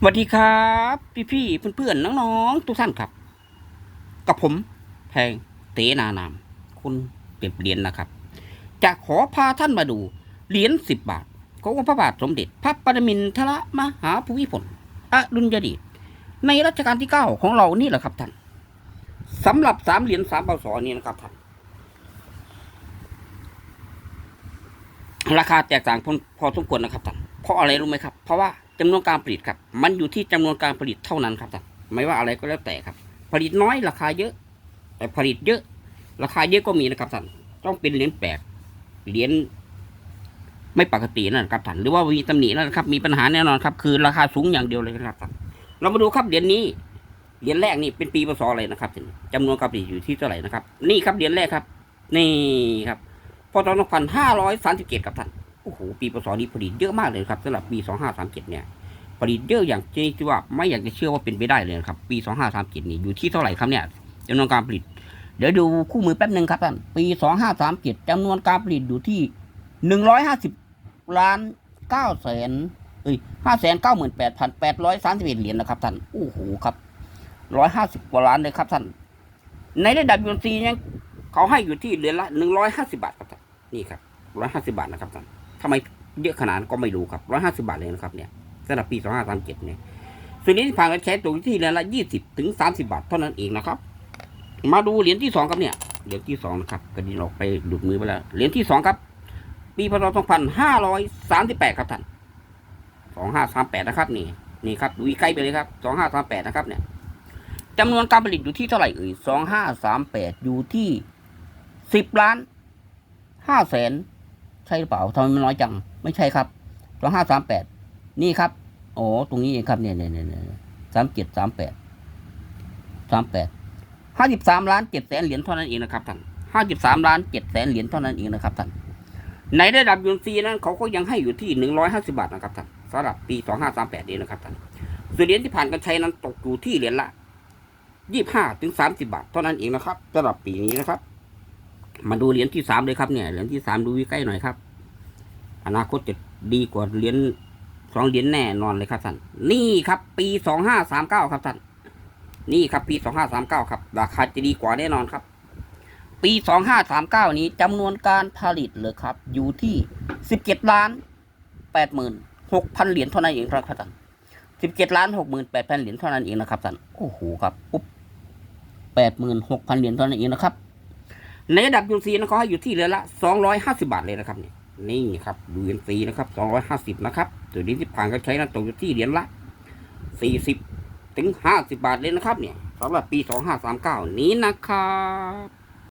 สวัสดีครับ พี่พี่ๆเพื่อนๆน้องๆทุกท่านครับ กับผมแพงเตนานาม คุณเก็บเหรียญนะครับ จะขอพาท่านมาดูเหรียญสิบบาทขององค์พระบาทสมเด็จ พระปรมินทรมหาภูมิพลอดุลยเดชในรัชกาลที่เก้าของเรานี่แหละครับท่านสำหรับสามเหรียญสามเบาสอนี้นะครับท่านราคาแตกต่างพอสมควรนะครับท่าน เพราะอะไรรู้ไหมครับ เพราะว่าจำนวนการผลิตครับ มันอยู่ที่จำนวนการผลิตเท่านั้นครับท่านไม่ว่าอะไรก็แล้วแต่ครับ ผลิตน้อยราคาเยอะ แต่ผลิตเยอะ ราคาเยอะก็มีนะครับท่านต้องเป็นเหรียญแปลกเหรียญไม่ปกตินั่นครับท่านหรือว่ามีตำหนินั่นครับ มีปัญหาแน่นอนครับ คือราคาสูงอย่างเดียวเลยครับท่านเรามาดูครับเหรียญนี้เหรียญแรกนี่เป็นปีพศอะไรนะครับท่านจำนวนการผลิตอยู่ที่เท่าไหร่นะครับ นี่ครับเหรียญแรกครับ นี่ครับพศ2537ครับท่าน โอ้โหปีพศนี้ผลิตเยอะมากเลยครับสำหรับปี 2537 เนี่ยผลิตเยอะอย่างที่ว่าไม่อยากจะเชื่อว่าเป็นไปได้เลยครับ ปี 2537 นี่อยู่ที่เท่าไหร่ครับเนี่ยจำนวนการผลิต เดี๋ยวดูคู่มือแป๊บหนึ่งครับท่านปี 2537จำนวนการผลิตอยู่ที่ 150 ล้าน9แสนเอ้ย598,831เหรียญนะครับท่านโอ้โหครับ150กว่าล้านเลยครับท่านในระดับยูนซีเนี่ยเขาให้อยู่ที่เหรียญละ 150 บาทครับท่านนี่ครับ 150 บาทนะครับท่าน ทำไมเยอะขนาดก็ไม่รู้ครับ150บาทเลยนะครับเนี่ยสำหรับปี2537เจ็ดเนี่ยส่วนนี้ผ่านการใช้ตกที่เหรียญละ20ถึง30บาทเท่านั้นเองนะครับ มาดูเหรียญที่สองครับเนี่ยเหรียญที่สองนะครับกระดิ่งออกไปดูดมือไปแล้วเหรียญที่สองครับ ปีพศ2538ครับท่าน2538นะครับนี่นี่ครับดูใกล้ไปเลยครับ2538นะครับเนี่ยจำนวนการผลิตอยู่ที่เท่าไหร่เอ่ย2538อยู่ที่10ล้าน5แสน ใช่หรือเปล่าทำไมมันน้อยจัง ไม่ใช่ครับ2538นี่ครับโอ้ตรงนี้เองครับเนี่ยเนี่ยเนี่ยสามเจ็ดสามแปดสามแปดห้าสิบสามล้านเจ็ดแสนเหรียญเท่านั้นเองนะครับท่านห้าสิบสามล้านเจ็ดแสนเหรียญเท่านั้นเองนะครับท่านในระดับยูนซีนั้นเขาก็ยังให้อยู่ที่หนึ่งร้อยห้าสิบาทนะครับท่านสำหรับปีสองห้าสามแปดเองนะครับท่านส่วนเหรียญที่ผ่านการใช้นั้นตกอยู่ที่เหรียญละยี่ห้าถึงสามสิบาทเท่านั้นเองนะครับสำหรับปีนี้นะครับ มาดูเหรียญที่สามเลยครับเนี่ยเหรียญที่สามดูใกล้หน่อยครับ อนาคตจะดีกว่าเหรียญสองเหรียญแน่นอนเลยครับท่านนี่ครับ ปีสองห้าสามเก้าครับท่านนี่ครับ ปีสองห้าสามเก้าครับราคาจะดีกว่าแน่นอนครับ ปีสองห้าสามเก้านี้จำนวนการผลิตเลยครับ อยู่ที่สิบเจ็ดล้านแปดหมื่นหกพันเหรียญเท่านั้นเองครับท่านสิบเจ็ดล้านหกหมื่นแปดพันเหรียญเท่านั้นเองนะครับท่านโอ้โหครับปุ๊บแปดหมื่นหกพันเหรียญเท่านั้นเองนะครับ ในระดับยูซีนะเขาให้อยู่ที่เรือละสองร้อยห้าสิบาทเลยนะครับเนี่ยนี่ครับยูเอ็นซีนะครับสองร้อยห้าสิบนะครับตัวนี้ที่ผ่านการใช้นั้นตกอยู่ที่เหรียญละสี่สิบถึงห้าสิบาทเลยนะครับเนี่ยสำหรับปีสองห้าสามเก้านี้นะครับ